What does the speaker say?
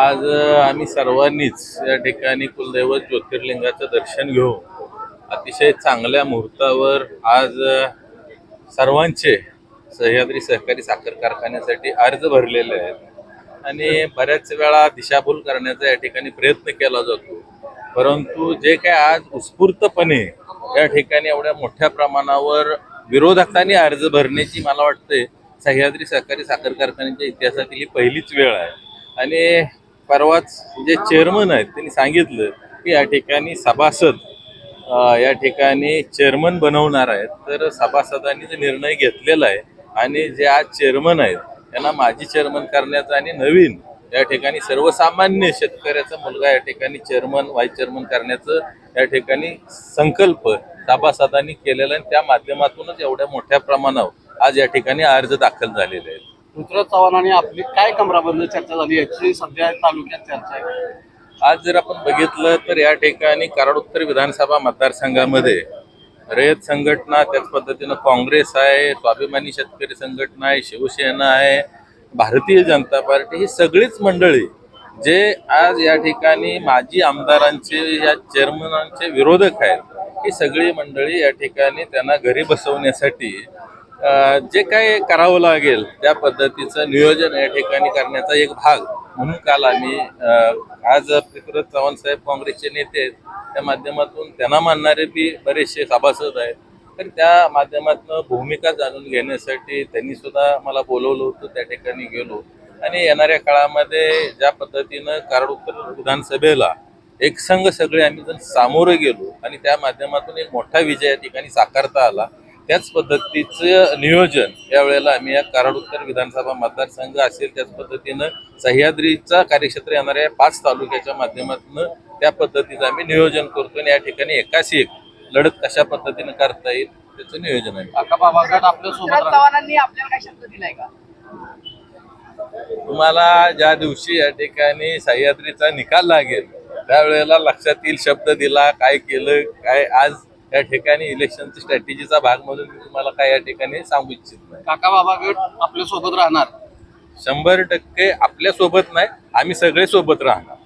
आज आम्ही सर्वांनीच या ठिकाणी कुलदैवत ज्योतिर्लिंगाचं दर्शन घेऊ अतिशय चांगल्या मुहूर्तावर आज सर्वांचे सह्याद्री सहकारी साखर कारखान्यासाठी अर्ज भरलेले आहेत. आणि बऱ्याच वेळा दिशाभूल करण्याचा या ठिकाणी प्रयत्न केला जातो. परंतु जे काय आज उत्स्फूर्तपणे या ठिकाणी एवढ्या मोठ्या प्रमाणावर विरोधकांनी अर्ज भरण्याची मला वाटते सह्याद्री सहकारी साखर कारखान्याच्या इतिहासातील ही पहिलीच वेळ आहे. आणि परवाच जे चेअरमन आहेत त्यांनी सांगितलं की या ठिकाणी सभासद या ठिकाणी चेअरमन बनवणार आहेत. तर सभासदांनी जे निर्णय घेतलेला आहे आणि जे आज चेअरमन आहेत त्यांना माजी चेअरमन करण्याचा आणि नवीन या ठिकाणी सर्वसामान्य शेतकऱ्याचा मुलगा या ठिकाणी चेअरमन व्हाईस चेअरमन करण्याचं या ठिकाणी संकल्प सभासदांनी केलेला आणि त्या माध्यमातूनच एवढ्या मोठ्या प्रमाणावर आज या ठिकाणी अर्ज दाखल झालेले आहेत. पृथ्वीराज आणि आपली काय कमराबंद चर्चा झाली याची सध्या तालुक्यात चर्चा आहे. आज जर आपण बघितलं तर या ठिकाणी कराड उत्तर विधानसभा मतदारसंघामध्ये रयत संघटना त्याच पद्धतीनं काँग्रेस आहे स्वाभिमानी शेतकरी संघटना आहे शिवसेना आहे भारतीय जनता पार्टी ही सगळीच मंडळी जे आज या ठिकाणी माजी आमदारांचे या चेअरमनांचे विरोधक आहेत ही सगळी मंडळी या ठिकाणी त्यांना घरी बसवण्यासाठी जे काय करावं लागेल त्या पद्धतीचं नियोजन या ठिकाणी करण्याचा एक भाग म्हणून काल आम्ही आज पृथ्वीराज चव्हाण साहेब काँग्रेसचे नेते आहेत त्या माध्यमातून त्यांना मानणारे बी बरेचसे सभासद आहेत. तर त्या माध्यमातून भूमिका जाणून घेण्यासाठी त्यांनी सुद्धा मला बोलवलं होतं त्या ठिकाणी गेलो. आणि येणाऱ्या काळामध्ये ज्या पद्धतीनं कराड विधानसभेला एक संघ सगळे आम्ही जण सामोरं गेलो आणि त्या माध्यमातून एक मोठा विजय या ठिकाणी साकारता आला. त्याच पद्धतीचं नियोजन यावेळेला आम्ही या कराड उत्तर विधानसभा मतदारसंघ असेल त्याच पद्धतीनं सह्याद्रीचा कार्यक्षेत्र येणाऱ्या या पाच तालुक्याच्या माध्यमातून त्या पद्धतीचं आम्ही नियोजन करतो आणि या ठिकाणी एकाच एक लढत कशा पद्धतीनं करता येईल त्याचं नियोजन आहे तुम्हाला ज्या दिवशी या ठिकाणी सह्याद्रीचा निकाल लागेल त्यावेळेला लक्षात येईल शब्द दिला काय केलं काय आज या ठिकाणी इलेक्शनची स्ट्रॅटेजीचा भाग म्हणून मी तुम्हाला काय या ठिकाणी सांगू इच्छित नाही. काका बाबा गट आपल्यासोबत राहणार. शंभर टक्के आपल्यासोबत नाही आम्ही सगळे सोबत राहणार.